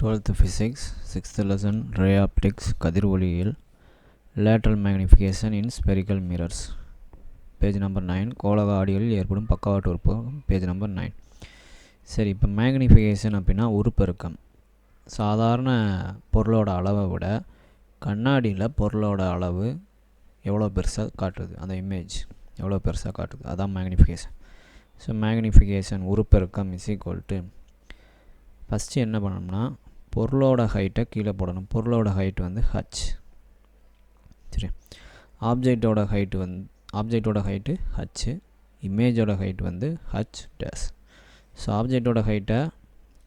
Twelfth physics sixth lesson ray optics கதிர் ஒளியியல் lateral magnification in spherical mirrors page number nine கோலக ஆடிகளில் ஏற்படும் பக்கவாட்டு உறுப்பு. பேஜ் நம்பர் நைன் சரி இப்போ மேக்னிஃபிகேஷன் அப்படின்னா உருப்பெருக்கம் சாதாரண பொருளோட அளவை விட கண்ணாடியில் பொருளோட அளவு எவ்வளோ பெருசாக காட்டுது? அந்த இமேஜ் எவ்வளோ பெருசாக காட்டுது? அதான் மேக்னிஃபிகேஷன் ஸோ மேக்னிஃபிகேஷன் உருப்பெருக்கம் இஸ் ஈக்குவல் டு ஃபஸ்ட்டு என்ன பண்ணோம்னா பொருளோட ஹைட்டை கீழே போடணும். பொருளோட ஹைட் வந்து ஹச் சரி. ஆப்ஜெக்டோட ஹைட்டு வந்து ஆப்ஜெக்டோட ஹைட்டு ஹச்சு இமேஜோட ஹைட் வந்து ஹச் டேஸ் ஸோ ஆப்ஜெக்டோட ஹைட்டை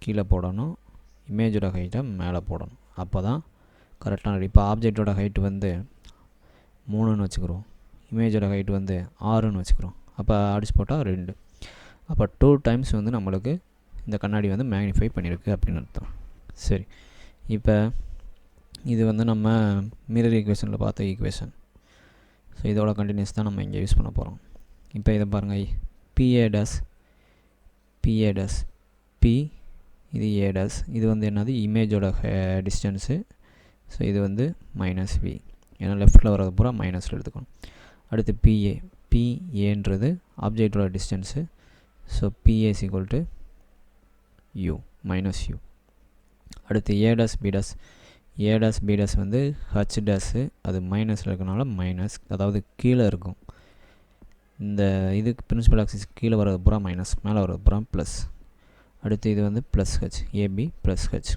கீழே போடணும். இமேஜோட ஹைட்டை மேலே போடணும். அப்போ தான் கரெக்டான இப்போ ஆப்ஜெக்டோட ஹைட்டு வந்து மூணுன்னு வச்சுக்கிறோம். இமேஜோட ஹைட் வந்து ஆறுன்னு வச்சுக்கிறோம். அப்போ அடிச்சு போட்டால் ரெண்டு. அப்போ டூ டைம்ஸ் வந்து நம்மளுக்கு இந்த கண்ணாடி வந்து மேக்னிஃபை பண்ணியிருக்கு அப்படின்னு அர்த்தம். சரி. இப்போ இது வந்து நம்ம மிரர் ஈக்குவேஷனில் பார்த்த ஈக்குவேஷன் ஸோ இதோட கண்டினியூஸ் தான் நம்ம இங்கே யூஸ் பண்ண போகிறோம் இப்போ இதை பாருங்கள் B A dash B A dash B இது ஏ டஸ் இது வந்து என்னது? இமேஜோட டிஸ்டன்ஸு ஸோ இது வந்து மைனஸ் வி ஏன்னா லெஃப்ட்டில் வரது பூரா மைனஸில் எடுத்துக்கணும். அடுத்து பிஏ பிஏன்றது ஆப்ஜெக்டோட distance so B A is equal to U minus U அடுத்து A dash B dash A dash B dash வந்து ஹச் டஸ்ஸு அது மைனஸில் இருக்கனால மைனஸ் அதாவது கீழே இருக்கும். இந்த இதுக்கு பிரின்சிபல் ஆக்சிஸ் கீழே வர்றது பூரா மைனஸ் மேலே வர்றது பூரா ப்ளஸ் அடுத்து இது வந்து plus H A B plus H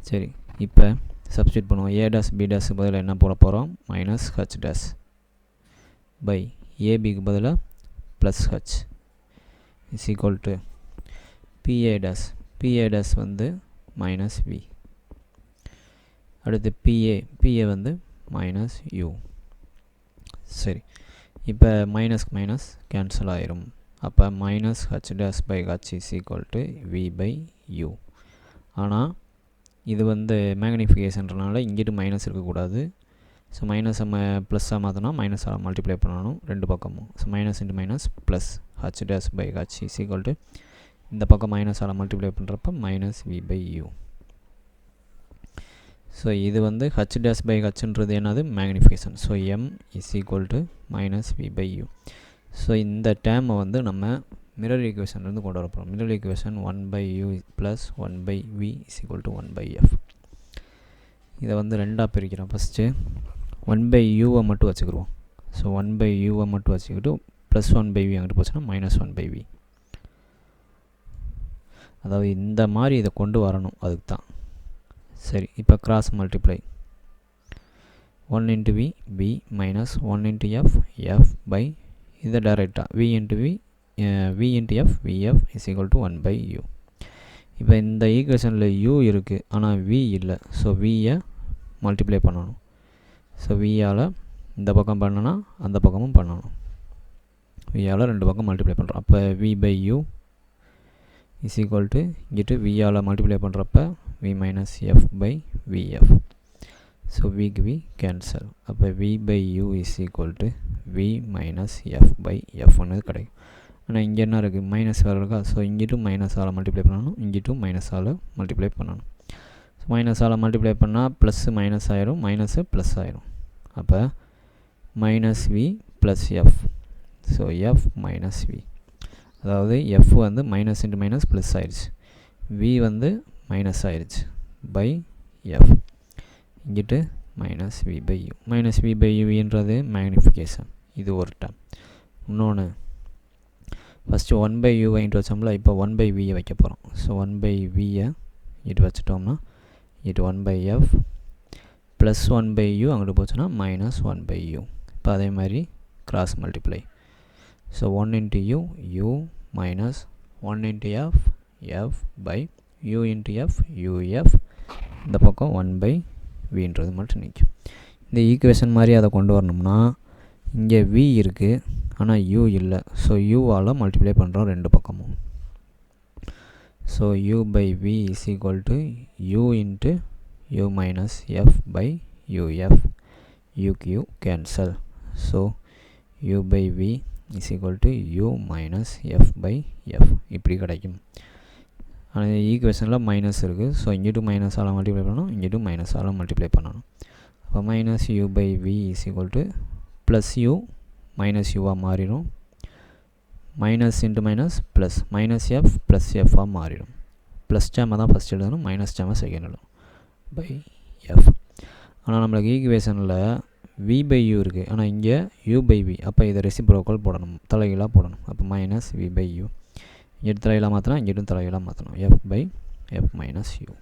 சரி இப்போ சப்ஸ்டியூட் பண்ணுவோம். ஏ டஸ் பி என்ன போட போகிறோம் மைனஸ் ஹச் டஸ் பை ஏபிக்கு பதிலாக plus H is equal to B A dash B A வந்து மைனஸ் வி அடுத்து பிஏ பிஏ வந்து மைனஸ் யூ சரி. இப்போ மைனஸ் மைனஸ் கேன்சல் ஆயிரும். அப்போ minus H dash by H is equal to V by U ஆனால் இது வந்து மேக்னிஃபிகேஷன்றனால இங்கிட்டு மைனஸ் இருக்கக்கூடாது. ஸோ மைனஸ் ம ப்ளஸ்ஸாக மாற்றினா மைனஸாக மல்டிப்ளை பண்ணணும். ரெண்டு பக்கமும். So minus into minus plus H dash by H is equal to இந்த பக்கம் மைனஸால் மல்டிப்ளை பண்ணுறப்ப minus V by U so இது வந்து ஹச் டேஸ் பை ஹச்ன்றது என்னது? Magnification so M is equal to minus V by U so இந்த டேமை வந்து நம்ம மிரர் ஈக்குவேஷன்லேருந்து கொண்டு வர போகிறோம் mirror equation one by U plus one by V is equal to one by F இதை வந்து ரெண்டாக பிரிக்கிறோம். ஃபஸ்ட்டு ஒன் பை யூவை மட்டும் வச்சுக்கிடுவோம் ஸோ ஒன் பை யூவை மட்டும் வச்சுக்கிட்டு ப்ளஸ் ஒன் பை வி அங்கிட்டு போச்சுன்னா மைனஸ் ஒன் பை வி அதாவது இந்த மாதிரி இதை கொண்டு வரணும். அதுக்கு தான் சரி இப்போ cross multiply one into V B minus one into F F by இதை டைரெக்டாக V into V V into F VF is equal to one by U இப்போ இந்த ஈக்குவேஷனில் யூ இருக்குது ஆனால் வி இல்லை. ஸோ வியை மல்டிப்ளை பண்ணணும். ஸோ வியால் இந்த பக்கம் பண்ணனா அந்த பக்கமும் பண்ணணும். வியால் ரெண்டு பக்கம் மல்டிப்ளை பண்ணுறோம் அப்போ V by U is equal to இங்கிட்டு விஆல் மல்டிப்ளை பண்ணுறப்ப V minus F by V F so விக்கு வி கேன்சல் அப்போ V by U is equal to V minus F by எஃப்னு கிடைக்கும். ஆனால் இங்கே என்ன இருக்குது மைனஸ் வேறு இருக்கா? ஸோ இங்கிட்டும் மைனஸால் மல்டிப்ளை பண்ணணும். இங்கிட்டும் மைனஸால் மல்டிப்ளை பண்ணணும். ஸோ மைனஸால் மல்டிப்ளை பண்ணால் ப்ளஸ்ஸு மைனஸ் ஆயிரும். மைனஸு ப்ளஸ் ஆயிரும். அப்போ minus V plus F so F minus V அதாவது எஃப் வந்து மைனஸ் இன்ட்டு மைனஸ் ப்ளஸ் ஆயிடுச்சு. வி வந்து மைனஸ் ஆயிடுச்சு பை எஃப் இங்கிட்டு minus V by U minus V by யூன்றது magnification இது ஒரு டம் இன்னொன்று ஃபஸ்ட்டு ஒன் பை யூ வாங்கிட்டு வச்சோம்ல இப்போ ஒன் பை வியை வைக்க போகிறோம் ஸோ ஒன் பை வியை இட்டு வச்சுட்டோம்னா it one by F plus one by U அங்கிட்டு போச்சுன்னா மைனஸ் ஒன் பை யூ இப்போ அதே மாதிரி cross multiply so one into U U minus one into F F by U into F U F இந்த பக்கம் ஒன் பை வின்றது மட்டும் நிற்கும் இந்த ஈக்குவேஷன் மாதிரி அதை கொண்டு வரணும்னா இங்கே வி இருக்குது ஆனால் யூ இல்லை. ஸோ யூவால் மல்டிப்ளை பண்ணுறோம் ரெண்டு பக்கமும். So U by V is equal to U into U minus F by U F U Q cancel so U by V is equal to U minus F by F இப்படி கிடைக்கும். ஆனால் ஈக்குவேஷனில் minus இருக்குது so இங்கிட்டு மைனஸால் multiply பண்ணணும். இங்கிட்டு மைனஸால் multiply பண்ணணும். அப்போ minus u by v is equal to plus u minus யூவாக மாறிடும். Minus into minus plus minus f plus எஃப்பாக மாறிடும். ப்ளஸ் டேமை தான் ஃபஸ்ட் எழுதணும். மைனஸ் டேமை செகண்ட் எழுதணும். பை எஃப் ஆனால் நம்மளுக்கு ஈக்குவேஷனில் வி பை யூ இருக்குது ஆனால் இங்கே யூ பை வி அப்போ இதை ரெசிப்ரோக்கல் போடணும். தலைகீழாக போடணும். அப்போ மைனஸ் வி பை யூ இங்கிட்டு தலைகீழாக மாற்றினா இங்கிட்டும் தலைகீழாக மாற்றணும் F by F minus U